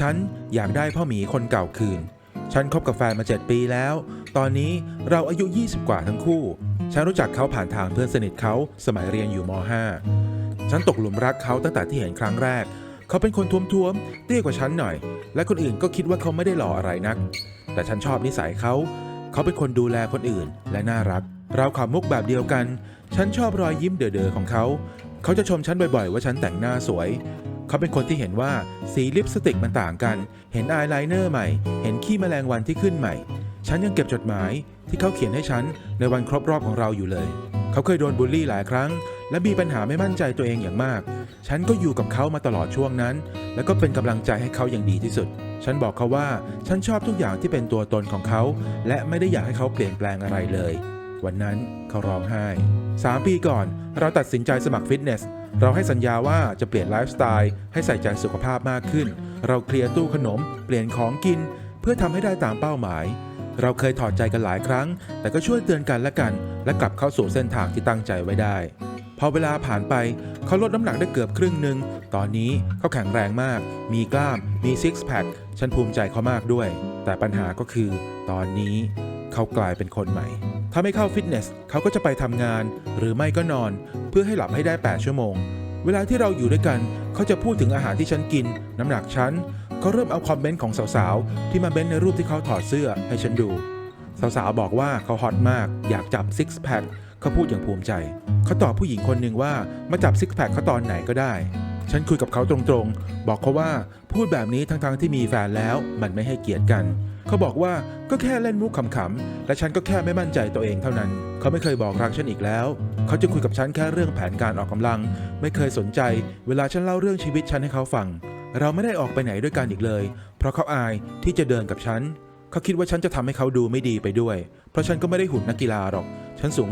ฉันอยากได้พ่อหมีคนเก่าคืน ฉันคบกับแฟนมา 7 ปีแล้ว ตอนนี้เราอายุ 20 กว่าทั้งคู่ ฉันรู้จักเขาผ่านทางเพื่อนสนิทเขาสมัยเรียนอยู่ม .5 ฉันตกหลุมรักเขาตั้งแต่ที่เห็นครั้งแรก เขาเป็นคนท้วมๆเตี้ยกว่าฉันหน่อย และคนอื่นก็คิดว่าเขาไม่ได้หล่ออะไรนัก แต่ฉันชอบนิสัยเขา เขาเป็นคนดูแลคนอื่นและน่ารัก เราขำมุกแบบเดียวกัน ฉันชอบรอยยิ้มเด๋อๆของเขา เขาจะชมฉันบ่อยๆ ว่าฉันแต่งหน้าสวย เขาเป็นคนที่เห็นว่าสีลิปสติกมันต่างกัน เห็นอายไลเนอร์ใหม่ เห็นขี้แมลงวันที่ขึ้นใหม่ ฉันยังเก็บจดหมายที่เขาเขียนให้ฉันในวันครบรอบของเราอยู่เลย เขาเคยโดนบูลลี่หลายครั้ง และมีปัญหาไม่มั่นใจตัวเองอย่างมาก ฉันก็อยู่กับเขามาตลอดช่วงนั้น แล้วก็เป็นกำลังใจให้เขาอย่างดีที่สุด ฉันบอกเขาว่าฉันชอบทุกอย่างที่เป็นตัวตนของเขา และไม่ได้อยากให้เขาเปลี่ยนแปลงอะไรเลย วันนั้นเขาร้องไห้ 3 ปีก่อน เราตัดสินใจสมัครฟิตเนส เราให้สัญญาว่าจะเปลี่ยนไลฟ์สไตล์ให้ใส่ใจสุขภาพมากขึ้น เราเคลียร์ตู้ขนม เปลี่ยนของกิน เพื่อทำให้ได้ตามเป้าหมาย เราเคยถอดใจกันหลายครั้ง แต่ก็ช่วยเตือนกันและกัน และกลับเข้าสู่เส้นทางที่ตั้งใจไว้ได้พอเวลาผ่านไปเขาลดน้ำหนักได้เกือบครึ่งหนึ่ง ตอนนี้เขาแข็งแรงมาก มีกล้าม มีซิกแพค ฉันภูมิใจเขามากด้วย แต่ปัญหาก็คือ ตอนนี้ เขากลายเป็นคนใหม่ ถ้าไม่เข้าฟิตเนสเขาก็จะไปทำงาน หรือไม่ก็นอน เพื่อให้หลับให้ได้ 8 ชั่วโมง เวลาที่เราอยู่ด้วยกัน เขาจะพูดถึงอาหารที่ฉันกิน น้ำหนักฉันเขาเริ่มเอาคอมเมนต์ของสาวๆ ที่มาเม้นในรูปที่เขาถอดเสื้อให้ฉันดู สาวๆ บอกว่าเขาฮอตมาก อยากจับซิกแพคเขาพูดอย่างภูมิใจ เขาตอบผู้หญิงคนหนึ่งว่ามาจับซิกแพคเขาตอนไหนก็ได้ ฉันคุยกับเขาตรงๆ บอกเขาว่าพูดแบบนี้ทั้งๆที่มีแฟนแล้วมันไม่ให้เกียรติกัน เขาบอกว่าก็แค่เล่นมุกขำๆ และฉันก็แค่ไม่มั่นใจตัวเองเท่านั้น เขาไม่เคยบอกรักฉันอีกแล้ว เขาจะคุยกับฉันแค่เรื่องแผนการออกกำลัง ไม่เคยสนใจ เวลาฉันเล่าเรื่องชีวิตฉันให้เขาฟัง เราไม่ได้ออกไปไหนด้วยกันอีกเลย เพราะเขาอายที่จะเดินกับฉัน เขาคิดว่าฉันจะทำให้เขาดูไม่ดีไปด้วย เพราะฉันก็ไม่ได้หุ่นนักกีฬาหรอก ฉันสูง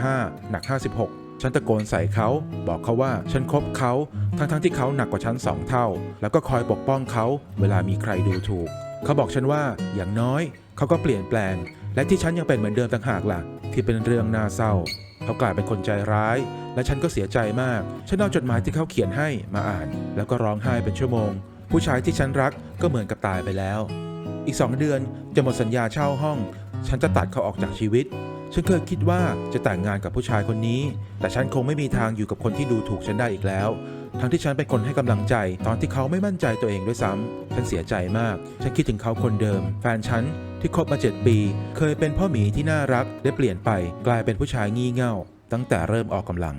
165 หนัก 56ฉันตะโกนใส่เขา บอกเขาว่าฉันคบเขา ทั้งๆที่เขาหนักกว่าฉันสองเท่า แล้วก็คอยปกป้องเขา เวลามีใครดูถูก เขาบอกฉันว่าอย่างน้อยเขาก็เปลี่ยนแปลง และที่ฉันยังเป็นเหมือนเดิมต่างหากล่ะ ที่เป็นเรื่องน่าเศร้า เขากลายเป็นคนใจร้าย และฉันก็เสียใจมาก ฉันเอาจดหมายที่เขาเขียนให้มาอ่าน แล้วก็ร้องไห้เป็นชั่วโมง ผู้ชายที่ฉันรักก็เหมือนกับตายไปแล้ว อีกสองเดือนจะหมดสัญญาเช่าห้อง ฉันจะตัดเขาออกจากชีวิตฉันเคยคิดว่าจะแต่งงานกับผู้ชายคนนี้ แต่ฉันคงไม่มีทางอยู่กับคนที่ดูถูกฉันได้อีกแล้ว ทั้งที่ฉันเป็นคนให้กำลังใจ ตอนที่เขาไม่มั่นใจตัวเองด้วยซ้ำ ฉันเสียใจมาก ฉันคิดถึงเขาคนเดิม แฟนฉันที่คบมา 7 ปี เคยเป็นพ่อหมีที่น่ารักได้เปลี่ยนไป กลายเป็นผู้ชายงี่เง่า ตั้งแต่เริ่มออกกำลัง